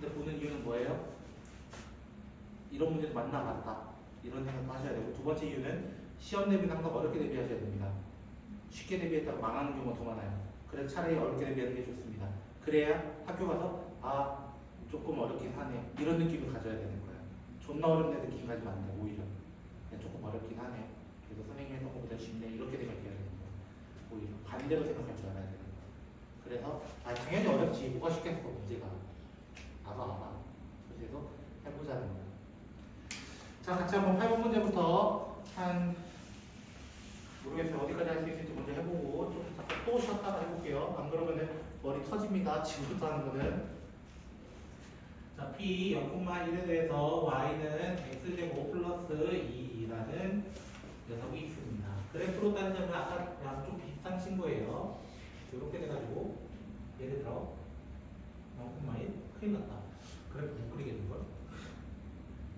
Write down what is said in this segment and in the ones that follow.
근데 보는 이유는 뭐예요? 이런 문제도 맞나 맞다 이런 생각도 하셔야 되고 두 번째 이유는 시험 대비는 항상 어렵게 대비하셔야 됩니다. 쉽게 대비했다가 망하는 경우가 더 많아요. 그래서 차라리 어렵게 대비하는 게 좋습니다. 그래야 학교 가서 아 조금 어렵긴 하네 이런 느낌을 가져야 되는 거예요. 존나 어렵네 느낌 가지면 안 돼. 오히려 조금 어렵긴 하네. 그래서 선생님이 했던 것보다 쉽네 이렇게 생각해야 되는 거예요. 오히려 반대로 생각할 줄 알아야 되는 거예요. 그래서 아 당연히 어렵지 뭐가 쉽겠어 문제가 알아 알아. 그래서 해보자는 거예요. 자 같이 한번 8번 문제부터 한 모르겠어요 어디까지 할 수 있을지 먼저 해보고 좀 잠깐 또 쉬었다가 해볼게요. 안 그러면은 머리 터집니다. 지금부터 하는 거는 자, p 0,1에 대해서 y는 x제곱 플러스 2라는 녀석이 있습니다. 그래프로 따지자면 아까랑 좀 비슷한 친구예요. 이렇게 돼가지고 예를 들어 0,1 큰일 났다. 그래프 못 그리겠는 걸?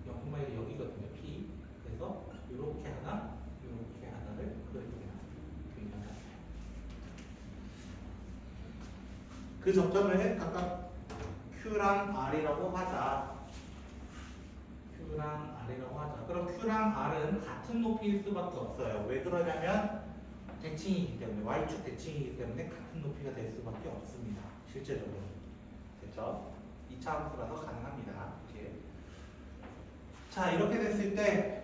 0,1이 여기거든요. p 그래서 이렇게 하나, 이렇게 하나를 그려줍니다. 그리면 그 점점을 각각 Q랑 R이라고 하자. Q랑 R이라고 하자. 그럼 Q랑 R은 같은 높이일 수밖에 없어요. 왜 그러냐면 대칭이기 때문에 Y축 대칭이기 때문에 같은 높이가 될 수밖에 없습니다. 실제적으로. 됐죠? 2차 함수라서 가능합니다. 이렇게. 자, 이렇게 됐을 때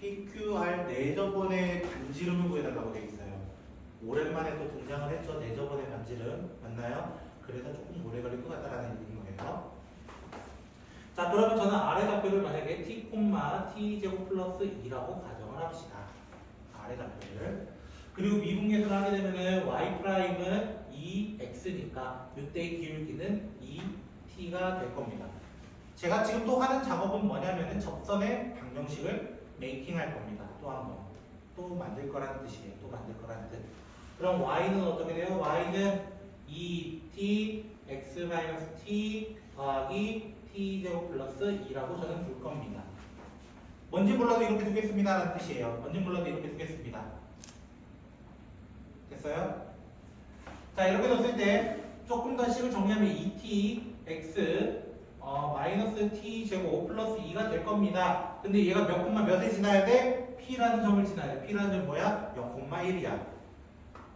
PQR 내저번의 반지름을 구해달라고 돼 있어요. 오랜만에 또 등장을 했죠. 내저번의 반지름. 맞나요? 그래서 조금 오래 걸릴 것 같다라는 얘기인 거예요. 자, 그러면 저는 아래 답변을 만약에 t, t 제곱 플러스 2라고 가정을 합시다. 아래 답변을. 그리고 미분계수를 하게 되면은 y 프라임은 2x니까 이때의 기울기는 2t가 될 겁니다. 제가 지금 또 하는 작업은 뭐냐면은 접선의 방정식을 메이킹 할 겁니다. 또 한 번. 또 만들 거라는 뜻이에요. 또 만들 거라는 뜻. 그럼 y는 어떻게 돼요? y는 2t x-t 더하기 t 제곱 플러스 2라고 저는 둘 겁니다. 뭔지 몰라도 이렇게 두겠습니다. 라는 뜻이에요. 뭔지 몰라도 이렇게 두겠습니다. 됐어요? 자, 이렇게 넣었을 때 조금 더 식을 정리하면 2t x 어, 마이너스 t 제곱 플러스 2가 될 겁니다. 근데 얘가 몇 콤마 몇에 지나야 돼? p라는 점을 지나야 돼. p라는 점 뭐야? 0,1이야.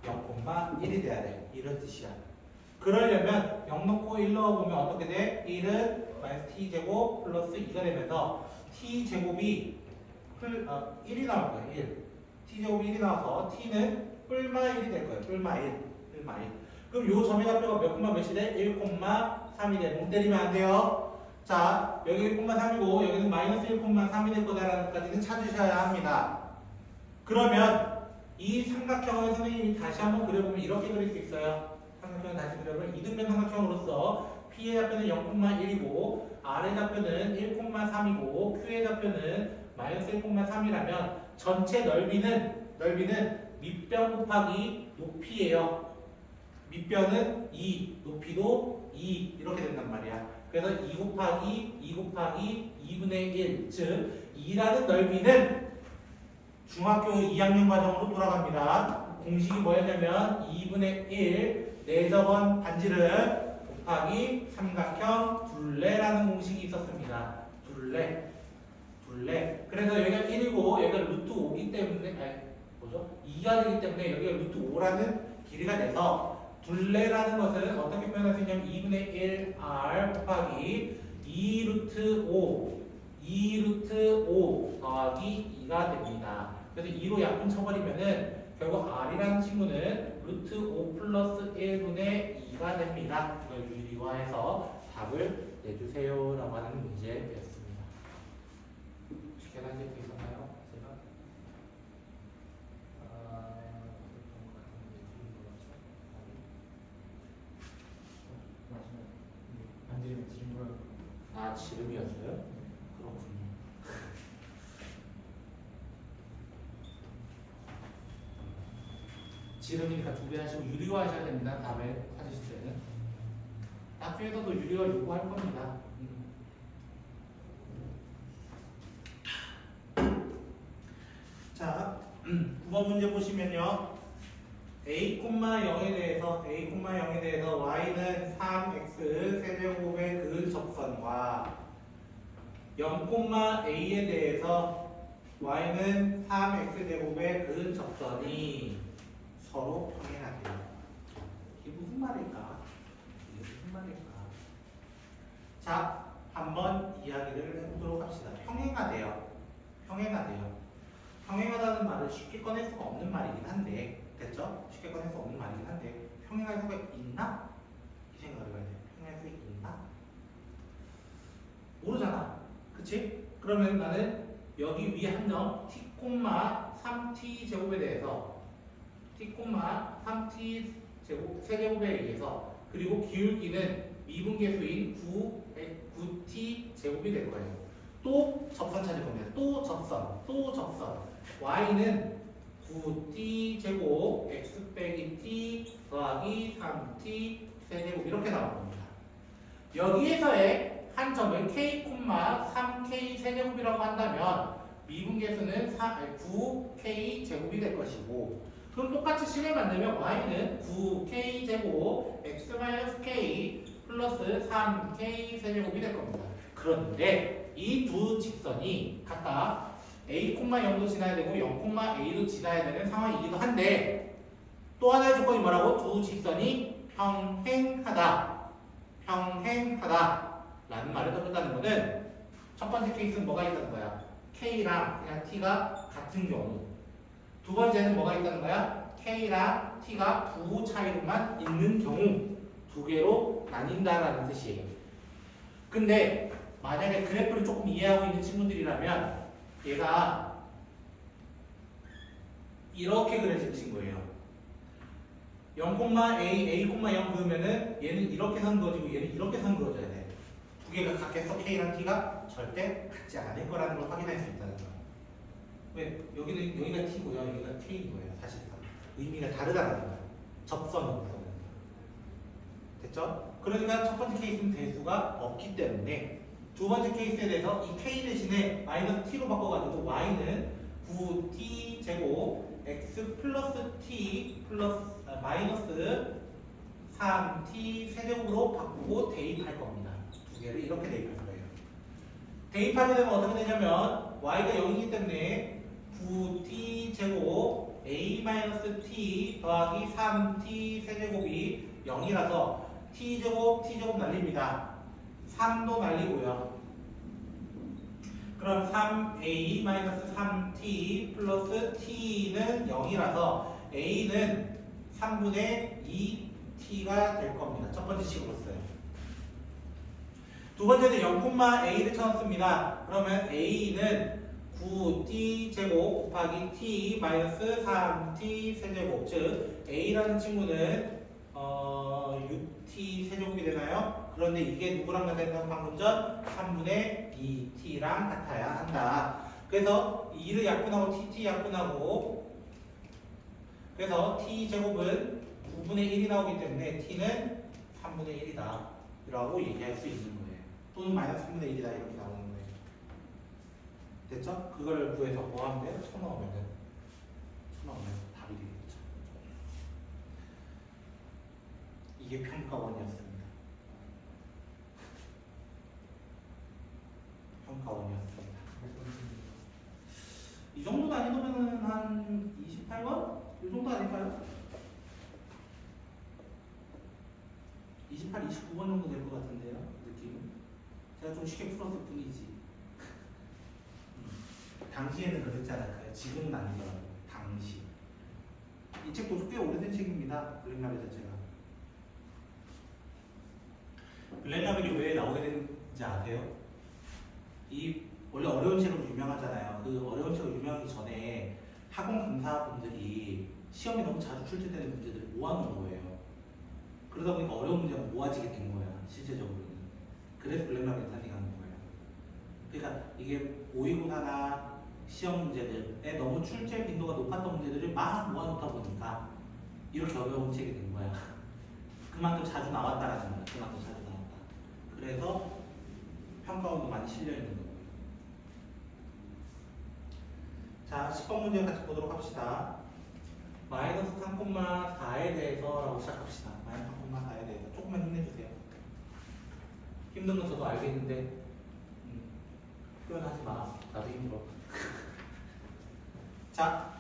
0,1이 돼야 돼. 이런 뜻이야. 그러려면 0 넣고 1 넣어보면 어떻게 돼? 1은 마이너스 t 제곱 플러스 2가 되면서 t 제곱이 풀, 어, 1이 나올 거야. 1. t 제곱이 1이 나와서 t는 뿔마 1이 될 거예요. 뿔마 1. 뿔마 1. 그럼 요 점의 좌표가 몇 콤마 몇이 돼? 1,3이 돼. 뭉 때리면 안 돼요. 자, 여기 1,3이고 여기는 마이너스 1,3이 될 거다라는 것까지는 찾으셔야 합니다. 그러면 이 삼각형을 선생님이 다시 한번 그려보면 이렇게 그릴 수 있어요. 삼각형을 다시 그려보면 이등변 삼각형으로서 P의 좌표는 0,1이고 R의 좌표는 1,3이고 Q의 좌표는 마이너스 1,3이라면 전체 넓이는 넓이는 밑변 곱하기 높이예요. 밑변은 2, 높이도 2 이렇게 된단 말이야. 그래서 2 곱하기 2 곱하기 2분의 1, 즉 2라는 넓이는 중학교 2학년 과정으로 돌아갑니다. 공식이 뭐였냐면 2분의 1 내저번 반지름 곱하기 삼각형 둘레라는 공식이 있었습니다. 둘레, 둘레. 그래서 여기가 1이고 여기가 루트 5기 때문에? 2가 되기 때문에 여기가 루트 5라는 길이가 돼서 둘레라는 것은 어떻게 표현할 수 있냐면 2분의 1r 곱하기 2 루트 5 2 루트 5 더하기 2가 됩니다. 그래서 2로 약분 쳐버리면은 결국 r이라는 친구는 루트 5 플러스 1분의 2가 됩니다. 이걸 유리화해서 답을 내주세요 라고 하는 문제였습니다. 쉽게 있었나요? 제가? 아, 그랬던 것 같은데 틀린 것 같죠? 반 지름이 지름 거라고. 아, 지름이었어요? 그렇군요. 지름이니까 두 배 하시고 유리화 하셔야 됩니다. 다음에 찾으실 때는. 학교에서도 유리화 요구할 겁니다. 음. 자, 9번 문제 보시면요. A, 0에 대해서 a, 0에 대해서 y는 3x 세제곱의 그 접선과 0,a에 대해서 y는 3x 제곱의 그 접선이 서로 평행하대요. 이게 무슨 말일까? 이게 무슨 말일까? 자, 한번 이야기를 해보도록 합시다. 평행하대요. 평행하대요. 평행하다는 말을 쉽게 꺼낼 수가 없는 말이긴 한데, 됐죠? 쉽게 수 없는 말이긴 한데, 평행할 수가 있나? 이 생각을 해봐야 돼요. 평행할 수 있나? 모르잖아. 그치? 그러면 나는 여기 위에 한점 t, 3t 제곱에 대해서 t, 3t 제곱 세제곱에 의해서 그리고 기울기는 미분계수인 9, 9t 제곱이 될 거예요. 또 접선 찾을 겁니다. 또 접선, 또 접선. y는 9t 제곱 x 빼기 t 더하기 3t 세제곱 이렇게 나올 겁니다. 여기에서의 한 점을 k, 3k 세제곱이라고 한다면 미분계수는 9k 제곱이 될 것이고 그럼 똑같이 식을 만들면 y는 9k 제곱 x-k 플러스 3k 세제곱이 될 겁니다. 그런데 이 두 직선이 각각 a, 0도 지나야 되고 0,a도 지나야 되는 상황이기도 한데 또 하나의 조건이 뭐라고? 두 직선이 평행하다. 평행하다. 라는 말을 해준다는 것은 첫 번째 케이스는 뭐가 있다는 거야? K랑 그냥 T가 같은 경우. 두 번째는 뭐가 있다는 거야? K랑 T가 부 차이로만 있는 경우 두 개로 나뉜다라는 뜻이에요. 근데 만약에 그래프를 조금 이해하고 있는 친구들이라면 얘가 이렇게 그려진 친구예요. 0,a, a, 0 그으면은 얘는 이렇게 선 그어지고 얘는 이렇게 선 그어져야 돼. 두 개가 같겠어? K랑 T가 절대 같지 않을 거라는 걸 확인할 수 있다는 거야. 왜? 여기는 여기가 T고요, 여기가 K인 거예요. 사실상 의미가 다르다는 거야. 접선으로서는. 됐죠? 그러니까 첫 번째 케이스는 대수가 없기 때문에 두 번째 케이스에 대해서 이 K 대신에 마이너스 T로 바꿔가지고 Y는 9T 제곱 X 플러스 T 플러스 아, 마이너스 3T 세제곱으로 바꾸고 대입할 겁니다. 두 개를 이렇게 대입할 거예요. 대입하게 되면 어떻게 되냐면 Y가 0이기 때문에 9T 제곱 A 마이너스 T 더하기 3T 세제곱이 0이라서 T 제곱 T 제곱 날립니다. 3도 날리고요. 그럼 3a 3t 플러스 t는 0이라서 a는 3분의 2t가 될 겁니다. 첫 번째 식으로써요. 두 번째는 0,a를 쳐놨습니다. 그러면 a는 9t 제곱 곱하기 t 마이너스 3t 세제곱 즉 a라는 친구는 어, 6t 세제곱이 되나요? 그런데 이게 누구랑 같다는 방금 전 3분의 2t랑 같아야 한다. 그래서 2를 약분하고 tt 약분하고 그래서 t 제곱은 9분의 1이 나오기 때문에 t는 3분의 1이다. 라고 얘기할 수 있는 거예요. 또는 마이너스 3분의 1이다 이렇게 나오는 거예요. 됐죠? 그걸 구해서 뭐 하면 돼요? 쳐 넣으면 돼. 쳐넣으면 답이 되겠죠. 이게. 평가원이었습니다. 이 정도 난이도면은 한 28번? 이 정도 아닐까요? 28, 29번 정도 될 것 같은데요, 느낌은. 제가 좀 쉽게 풀었을 뿐이지. 음, 당시에는 그랬지 않을까요? 지금은 아니더라고요. 당시. 이 책도 꽤 오래된 책입니다. 블랙라벨 자체가. 블랙라벨이 왜 나오게 되는지 아세요? 이 원래 어려운 책으로 유명하잖아요. 그 어려운 책으로 유명하기 전에 학원 강사분들이 시험에 너무 자주 출제되는 문제들을 모아놓은 거예요. 그러다 보니까 어려운 문제가 모아지게 된 거야. 실제적으로는. 그래서 블랙라벨 탄생한 거예요. 그러니까 이게 모의고사나 시험 문제들에 너무 출제 빈도가 높았던 문제들을 막 모아놓다 보니까 이렇게 어려운 책이 된 거야. 그만큼 자주 나왔다라는 거야. 그만큼 자주 나왔다. 그래서 평가원도 많이 실려 있는 거고요. 자, 10번 문제 같이 보도록 합시다. 마이너스 3,4에 대해서라고 시작합시다. 마이너스 3,4에 대해서 조금만 힘내주세요. 힘든 건 저도 알겠는데 음, 표현하지 마. 나도 힘들어. 자,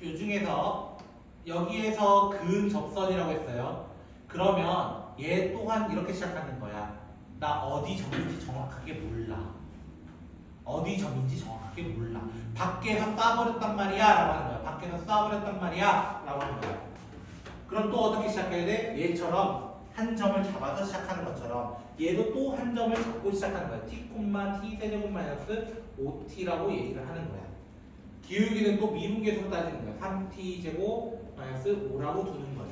요 중에서 여기에서 근 접선이라고 했어요. 그러면 얘 또한 이렇게 시작하는 거야. 나 어디 점인지 정확하게 몰라. 어디 점인지 정확하게 몰라. 밖에서 쏴버렸단 말이야. 라고 하는 거야. 밖에서 쏴버렸단 말이야. 라고 하는 거야. 그럼 또 어떻게 시작해야 돼? 얘처럼 한 점을 잡아서 시작하는 것처럼 얘도 또 한 점을 잡고 시작하는 거야. t, t 세제곱 마이너스 5t라고 얘기를 하는 거야. 기울기는 또 미분계수로 따지는 거야. 3t 제곱 마이너스 5라고 두는 거야.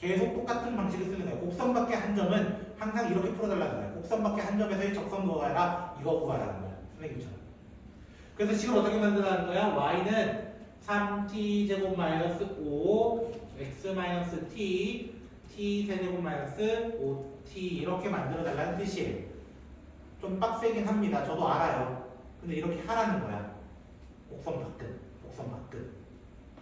계속 똑같은 방식을 쓰는 거야. 곡선 밖에 한 점은 항상 이렇게 풀어달라는 거야. 곡선 밖에 한 점에서의 적선 구하라 이거 구하라는 거야. 선생님처럼. 그래서 식을 어떻게 만들라는 거야? y는 3t 제곱 마이너스 5 x 마이너스 t t 세제곱 마이너스 5t 이렇게 만들어 달라는 뜻이에요. 좀 빡세긴 합니다. 저도 알아요. 근데 이렇게 하라는 거야. 곡선 밖은, 곡선 밖은.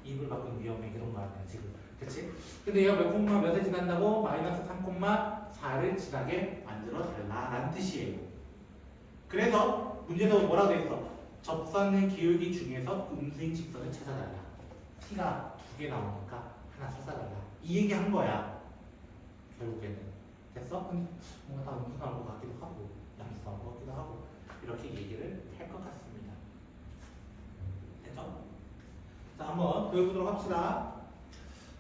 입을 밖은 위험해 이런 거 아니야 지금. 그치? 근데 얘가 몇 콤마 몇에 지난다고? 마이너스 3 콤마 4를 지나게 만들어 달라라는 뜻이에요. 그래서 문제도 뭐라고 돼 있어? 접선의 기울기 중에서 음수인 직선을 찾아달라. t가 두 개 나오니까 하나 찾아달라. 이 얘기 한 거야. 결국에는. 됐어? 뭔가 다 음수 나올 것 같기도 하고 양수 나올 것 같기도 하고 이렇게 얘기를 할 것 같습니다. 됐죠? 자 한번 보여보도록 합시다.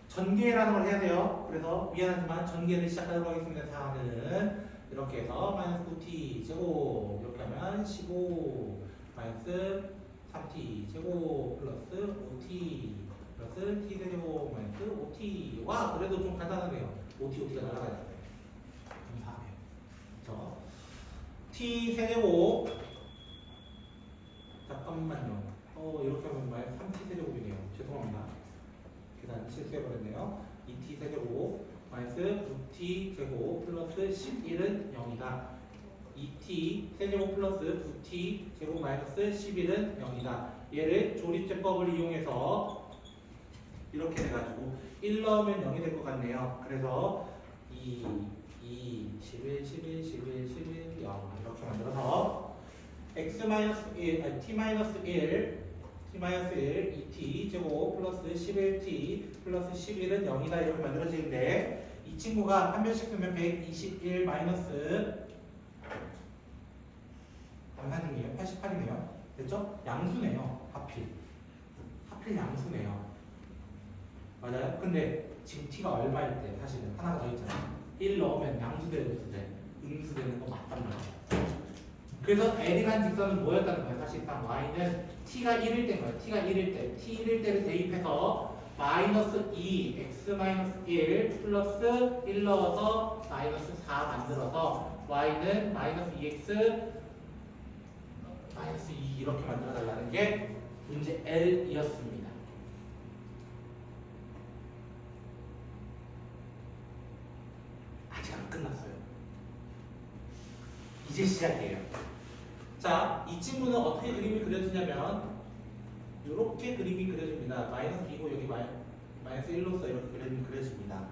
전개라는 걸 해야 돼요. 그래서 미안하지만 전개를 시작하도록 하겠습니다. 다음은 이렇게 해서 마이너스 9t 제곱 이렇게 하면 15 마이너스 3t 제곱 플러스 5t 플러스 t 세제곱 마이너스 5t 와 그래도 좀 간단하네요. 5t 5t가 날아가야 돼. 감사해요. 그렇죠? t 세제곱 잠깐만요. 어 이렇게 하면 마이너스 3t 세제곱이네요. 죄송합니다. 계산 실수해버렸네요. 2t 세제곱 마이너스 9t 제곱 플러스 11은 0이다. 2t 세제곱 플러스 9t 제곱 마이너스 11은 0이다. 얘를 조립제법을 이용해서 이렇게 돼가지고 1 넣으면 0이 될 것 같네요. 그래서 2, 2, 11, 11, 11, 11, 0 이렇게 만들어서 x 마이너스 1, 아니 t 마이너스 1 t 마이너스 1, 2t 제곱 플러스 11t 플러스 11은 0이다 이렇게 만들어지는데 이 친구가 한 변씩 쓰면 121 마이너스 양산중이에요. 88이네요. 됐죠? 양수네요. 하필. 하필 양수네요. 맞아요? 근데 지금 t가 얼마일 때 사실은 하나가 더 있잖아요. 1 넣으면 양수되는 음수돼. 음수되는 거 맞단 말이야. 그래서 L이라는 직선은 뭐였다는 거예요? 사실상 y는 t가 1일 때인 거예요. t가 1일 때. t 1일 때를 대입해서 마이너스 2, x 마이너스 1 플러스 1 넣어서 마이너스 4 만들어서 y는 마이너스 2x 마이너스 2 이렇게 만들어 달라는 게 문제 L이었습니다. 아직 안 끝났어요. 이제 시작이에요. 자, 이 친구는 어떻게 그림이 그려지냐면 이렇게 그림이 그려집니다. 마이너스 2고 여기 마이, 마이너스 1로서 이렇게 그림이 그려집니다.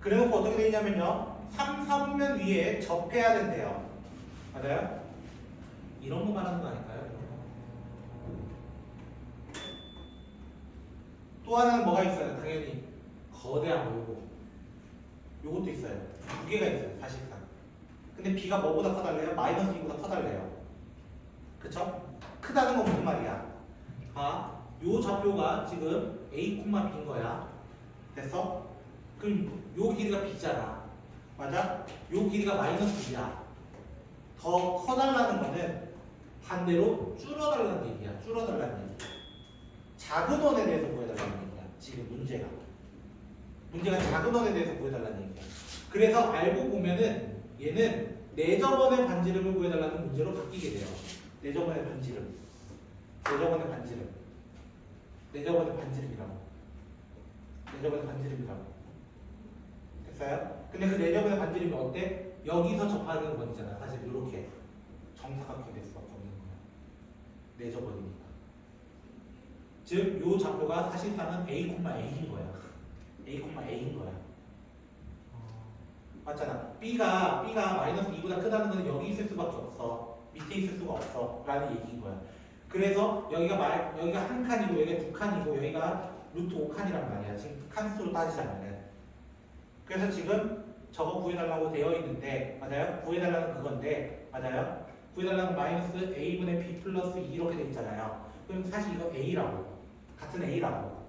그래놓고 어떻게 되냐면요. 3, 3면 위에 접해야 된대요. 맞아요? 이런 거 말하는 거 아닐까요? 또 하나는 뭐가 있어요? 당연히 거대한 거 요거. 요것도 있어요. 두 개가 있어요. 사실상. 근데 B가 뭐보다 커달래요? 마이너스 2보다 커달래요. 그쵸? 크다는 건 무슨 말이야? 아, 요 좌표가 지금 A, B인 거야. 됐어? 그럼 요 길이가 B잖아. 맞아? 요 길이가 마이너스 2야. 더 커달라는 거는 반대로 줄어달라는 얘기야. 줄어달라는 얘기야. 작은 원에 대해서 보여달라는 얘기야. 지금 문제가. 문제가 작은 원에 대해서 보여달라는 얘기야. 그래서 알고 보면은 얘는 내저번의 반지름을 구해달라는 문제로 바뀌게 돼요. 내저번의 반지름. 내저번의 반지름. 내저번의 반지름이라고. 내저번의 반지름이라고. 됐어요? 근데 그 내저번의 반지름이 어때? 여기서 접하는 원이잖아. 사실 이렇게 정사각형 될 수밖에 없는 거야. 내저번이니까. 즉, 요 좌표가 사실상은 a, a인 거야. a, a인 거야. 맞잖아. b가 b가 마이너스 2보다 크다는 건 여기 있을 수밖에 없어. 밑에 있을 수가 없어. 라는 얘기인 거야. 그래서 여기가 말 여기가 한 칸이고 여기가 두 칸이고 여기가 루트 5칸이란 말이야. 지금 칸수로 따지자면은. 그래서 지금 저거 구해달라고 되어 있는데 맞아요? 구해달라는 그건데 맞아요? 구해달라는 마이너스 a분의 b 플러스 2 이렇게 돼 있잖아요. 그럼 사실 이거 a라고 같은 a라고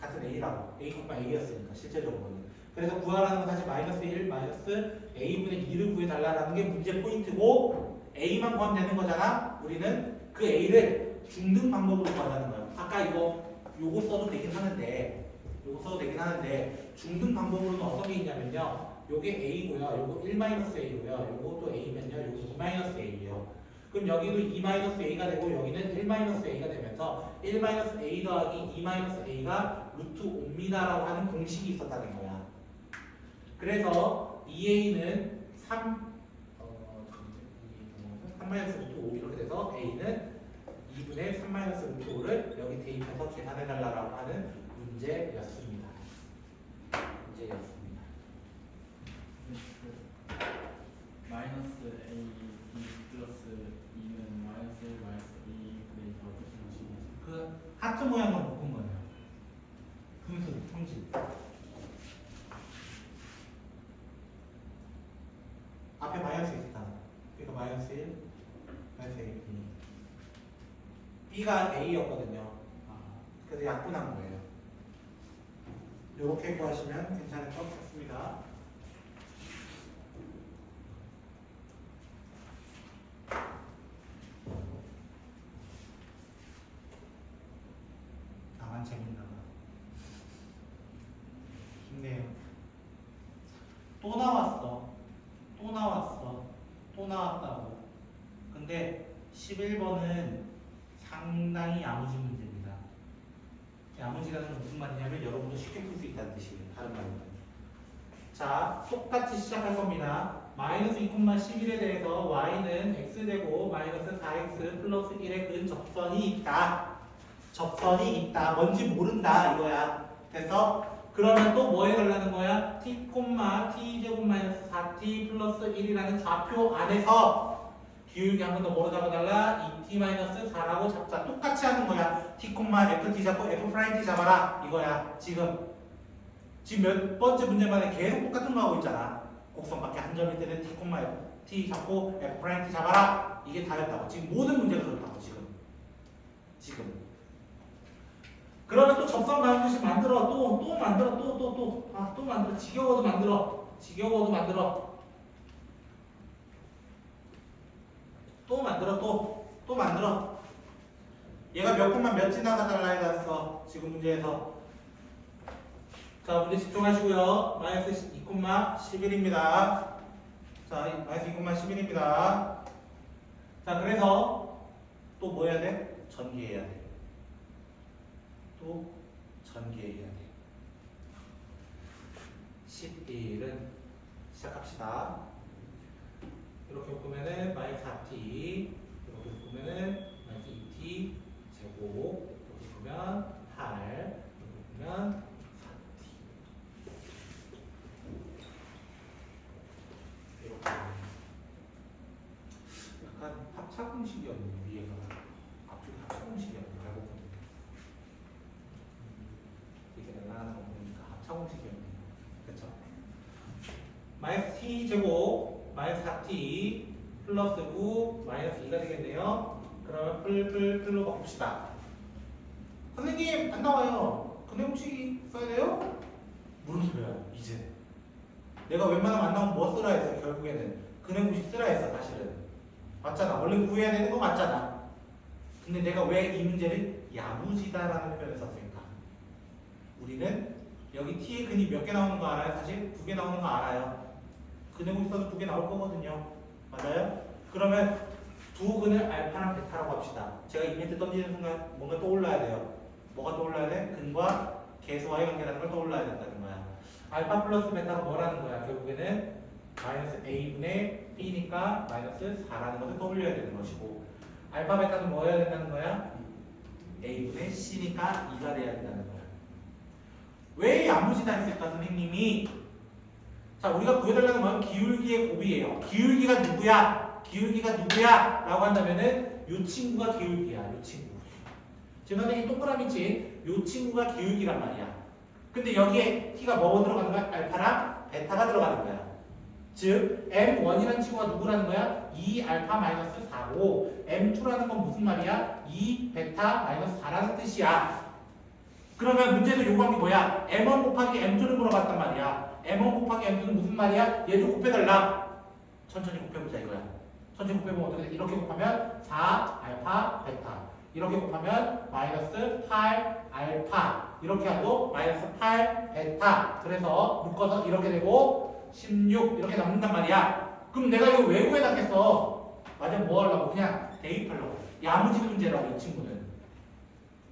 같은 a라고 a, a였으니까 실제적으로는. 그래서 구하라는 건 사실 마이너스 1 마이너스 a분의 2를 구해달라는 게 문제 포인트고 a만 구하면 되는 거잖아. 우리는 그 a를 중등 방법으로 구하자는 거야. 아까 이거 요거 써도 되긴 하는데 요거 써도 되긴 하는데 중등 방법으로는 어떤 게 있냐면요. 요게 a고요. 요거 1 마이너스 a고요. 요거 또 a면요. 요거 2 마이너스 a예요. 그럼 여기도 2 마이너스 a가 되고 여기는 1 마이너스 a가 되면서 1 마이너스 a 더하기 2 마이너스 a가 루트 5입니다라고 하는 공식이 있었다는 거야. 그래서 2a는 3 어, 3 마이너스 루트 5 이렇게 돼서 a는 2분의 3 마이너스 루트 5를 여기 대입해서 계산해달라고 하는 문제였습니다. 문제였습니다. 마이너스 a b 플러스 2는 마이너스 1 마이너스 a 분의 2가 어떻게 방식이지? 그 하트 모양으로 묶은 거예요. 분수, 성질. 앞에 마이너스 있다. 그러니까 마이너스 1, B. B가 A였거든요. 아, 그래서 약분한 거예요. 이렇게 구하시면 괜찮을 것 같습니다. 나만 재밌나 봐. 힘내요. 또 나왔어. 또 나왔어. 또 나왔다고. 근데 11번은 상당히 야무진 문제입니다. 야무지라는 건 무슨 말이냐면 여러분도 쉽게 풀 수 있다는 뜻이에요. 다른 말로. 자, 똑같이 시작할 겁니다. 마이너스 2,11에 대해서 y는 x되고 마이너스 4x 플러스 1의 근 접선이 있다. 접선이 있다. 뭔지 모른다 이거야. 됐어? 그러면 또 뭐 해달라는 거야? t, t 제곱 마이너스 4t 플러스 1이라는 좌표 안에서 기울기 한번 더 뭐로 잡아달라? 2t 마이너스 4라고 잡자. 똑같이 하는 거야. t, ft 잡고 f 프라임 t 잡아라. 이거야. 지금. 지금 몇 번째 문제만에 계속 똑같은 거 하고 있잖아. 곡선밖에 한 점일 때는 t, t 잡고 f 프라임 t 잡아라. 이게 다였다고. 지금 모든 문제가 그렇다고 지금. 지금. 그러면 또 접선 방정식 만들어. 또, 또 만들어. 또, 또, 또. 아, 또 만들어. 지겨워도 만들어. 지겨워도 만들어. 또 만들어. 또. 또 만들어. 얘가 몇 콤마 몇 지나가 달라 해놨어. 지금 문제에서. 자, 문제 집중하시고요. 마이너스 2,11입니다. 자, 마이너스 2,11입니다. 자, 그래서 또 뭐 해야 돼? 전개해야 돼. 또 전개해야 돼. 11은 시작합시다. 이렇게 보면은 마이너스 4t, 이렇게 보면은 마이너스 2t 제곱, 이렇게 보면 8, 이렇게 보면 4t. 이렇게 약간 합차 공식이었네 위에가. 앞쪽이 합차 공식이었네 알고 보니까 이렇게 날아가는 거 보니까 합차 공식이었네요 그쵸? 마이너스 t 제곱 마이너스 4t 플러스 9 마이너스 2가 되겠네요. 그러면 풀풀 풀로 바꿉시다. 선생님 안 나와요. 근해 공식이 써야 돼요? 물어줘요 이제 내가 웬만하면 안 나오면 뭐 쓰라 했어 결국에는 근해 공식 쓰라 했어 사실은 맞잖아. 원래 구해야 되는 거 맞잖아. 근데 내가 왜 이 문제를 야무지다라는 표현을 썼을까? 우리는 여기 t의 근이 몇 개 나오는 거 알아요? 사실 두 개 나오는 거 알아요. 근해고 있어도 두 개 나올 거거든요. 맞아요? 그러면 두 근을 알파랑 베타라고 합시다. 제가 이 멘트 던지는 순간 뭔가 떠올라야 돼요. 뭐가 떠올라야 돼? 근과 계수와의 관계라는 걸 떠올라야 된다는 거야. 알파 플러스 베타가 뭐라는 거야? 결국에는 마이너스 a분의 b니까 마이너스 4라는 것을 떠올려야 되는 것이고 알파 베타는 뭐 해야 된다는 거야? a분의 c니까 2가 돼야 된다는 거야. 왜 야무지다 했을까 선생님이? 자 우리가 구해달라는 건 기울기의 곱이에요. 기울기가 누구야? 기울기가 누구야? 라고 한다면은 요 친구가 기울기야. 요 친구. 지금 선생님 동그라미 친 요 친구가 기울기란 말이야. 근데 여기에 t가 뭐 들어가는 거야? 알파랑 베타가 들어가는 거야. 즉 m1이라는 친구가 누구라는 거야? 2 알파 마이너스 4고 m2라는 건 무슨 말이야? 2 베타 마이너스 4라는 뜻이야. 그러면 문제에서 요구한 게 뭐야? m1 곱하기 m2를 물어봤단 말이야. m1 곱하기 m2는 무슨 말이야? 얘도 곱해달라. 천천히 곱해보자 이거야. 천천히 곱해보면 어떻게 돼? 이렇게 곱하면 4 알파 베타. 이렇게 곱하면 마이너스 8 알파. 이렇게 하고 마이너스 8 베타. 그래서 묶어서 이렇게 되고 16 이렇게 남는단 말이야. 그럼 내가 이거 왜 구해놨겠어? 맞아 뭐 하려고? 그냥 대입하려고. 야무지 문제라고 이 친구는.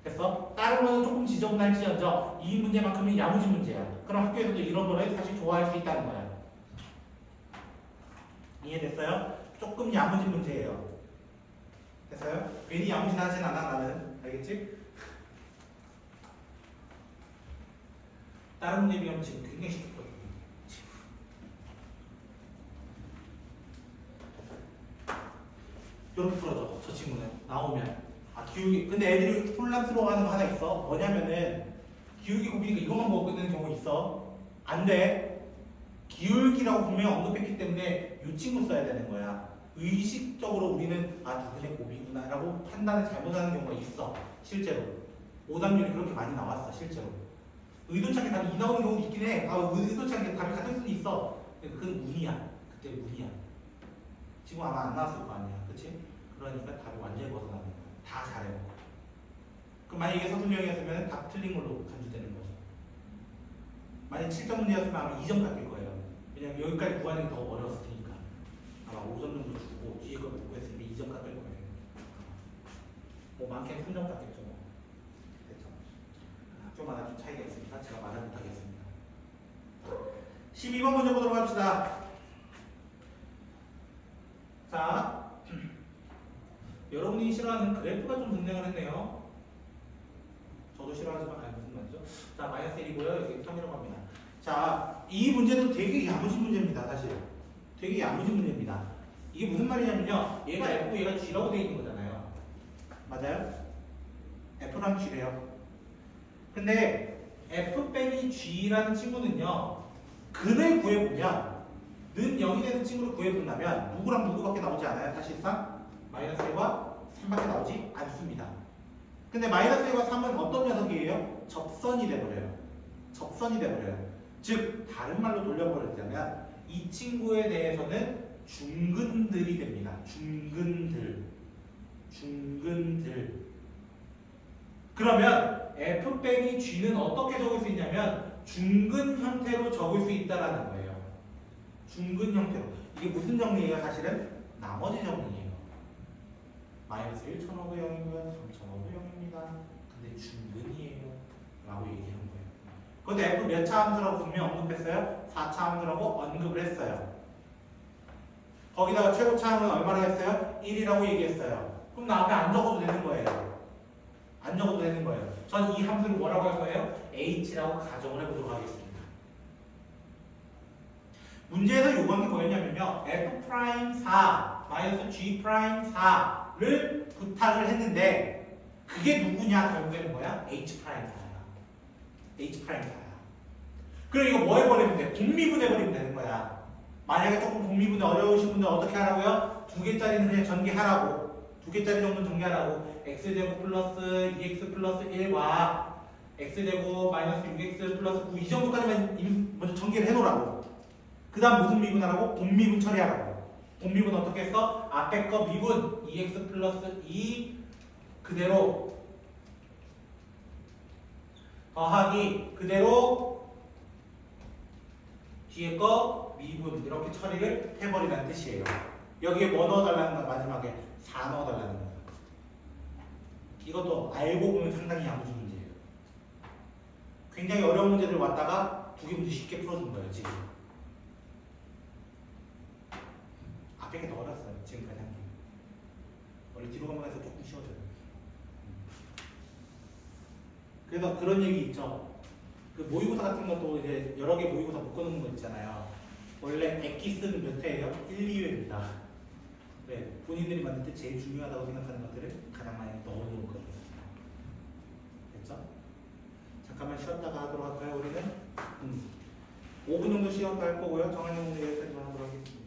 됐어? 다른 거는 조금 지저분할지언정 이 문제만큼은 야무지 문제야. 그럼 학교에서도 이런 거를 사실 좋아할 수 있다는 거야. 이해됐어요? 조금 야무지 문제예요. 됐어요? 괜히 야무지나 하진 않아 나는. 알겠지? 다른 문제 비하면 지금 굉장히 쉽거든요. 이렇게 풀어져 저 친구는. 나오면. 아 기울기. 근데 애들이 혼란스러워하는 거 하나 있어. 뭐냐면은 기울기 곱이니까 이것만 끝내는 경우 있어. 안 돼. 기울기라고 분명히 언급했기 때문에 이 친구 써야 되는 거야. 의식적으로 우리는 아 누구의 곱이구나 라고 판단을 잘못하는 경우가 있어 실제로. 오답률이 그렇게 많이 나왔어 실제로 의도치 않게 답이 2 나오는 경우도 있긴 해 아 의도치 않게 답이 같을 수도 있어. 그건 운이야. 그때 운이야. 지금 아마 안 나왔을 거 아니야. 그치? 그러니까 답이 완전히 벗어나는 거야. 다 잘해먹고 그럼 만약 이게 서술형이었으면 답 틀린 걸로 간주되는 거죠 만약 7점 문제였으면 아마 2점 깎일 거예요. 왜냐면 여기까지 구하는 게 더 어려웠을 테니까. 아마 5점 정도 주고 뒤에 거 구했으니까 2점 깎일 거예요. 뭐 많게는 3점 깎겠죠 뭐 학교마다 좀 차이가 있으니까 제가 말을 못하겠습니다 12번 문제 보도록 합시다 자, 여러분이 싫어하는 그래프가 좀 등장을 했네요. 저도 싫어하지만 아니 무슨 말이죠? 자, 마이너스 1이고요. 여기 3이라고 합니다. 자, 이 문제도 되게 야무진 문제입니다, 사실. 되게 야무진 문제입니다. 이게 무슨 말이냐면요. 얘가 F고 얘가 G라고 되어 있는 거잖아요. 맞아요? F랑 G래요. 근데 F 빼기 G라는 친구는요. 근을 구해보면 는 0이 되는 친구를 구해본다면 누구랑 누구밖에 나오지 않아요? 사실상 마이너스 1과 3밖에 나오지 않습니다. 근데 마이너스 1과 3은 어떤 녀석이에요? 접선이 돼버려요. 접선이 돼버려요. 즉 다른 말로 돌려버리자면 이 친구에 대해서는 중근들이 됩니다. 중근들. 중근들. 그러면 f 빼기 g는 어떻게 적을 수 있냐면 중근 형태로 적을 수 있다라는 거예요. 중근 형태로. 이게 무슨 정리예요? 사실은 나머지 정리예요. 마이너스 1,000호도 0이고요. 3,000호도 0입니다. 근데 중근이에요. 라고 얘기한 거예요. 근데 F 몇 차 함수라고 분명 언급했어요? 4차 함수라고 언급을 했어요. 거기다가 최고 차 함수는 얼마나 했어요? 1이라고 얘기했어요. 그럼 나 앞에 안 적어도 되는 거예요. 안 적어도 되는 거예요. 전 이 함수를 뭐라고 할 거예요? h라고 가정을 해보도록 하겠습니다. 문제에서 요구한 게 뭐였냐면요. f'4 마이너스 g'4를 부탁을 했는데 그게 누구냐 결국에는 뭐야? h'4야. h'4야. 그럼 이거 뭐 해버리면 돼? 독미분 해버리면 되는 거야. 만약에 조금 독미분이 어려우신 분들 어떻게 하라고요? 두 개짜리는 그냥 전개하라고. 두 개짜리 정도 전개하라고. x제곱 플러스 2x 플러스 1과 x제곱 마이너스 6x 플러스 9 이 정도까지만 먼저 전개를 해놓으라고. 그 다음 무슨 미분하라고? 공미분 처리하라고. 공미분 어떻게 했어? 앞에 거 미분 2x 플러스 2 그대로 더하기 그대로 뒤에 거 미분 이렇게 처리를 해버리라는 뜻이에요. 여기에 뭐 넣어달라는 거야? 마지막에 4 넣어달라는 거야. 이것도 알고 보면 상당히 야무진 문제예요. 굉장히 어려운 문제들 왔다가 두 개 문제 쉽게 풀어준 거예요, 지금. 앞에 게 더 어렸어요, 지금까지 한 게. 원래 뒤로 가면서 조금 쉬워져요. 그래서 그런 얘기 있죠. 그 모의고사 같은 것도 이제 여러 개 모의고사 묶어놓은 거 있잖아요. 원래 엑기스는 몇 회예요? 1, 2회입니다. 네, 본인들이 만들 때 제일 중요하다고 생각하는 것들을 가장 많이 넣어놓은 거예요. 됐죠? 잠깐만 쉬었다가 하도록 할까요, 우리는? 음. 5분 정도 쉬었다 할 거고요. 정한이 오늘 여기까지만 하도록 하겠습니다.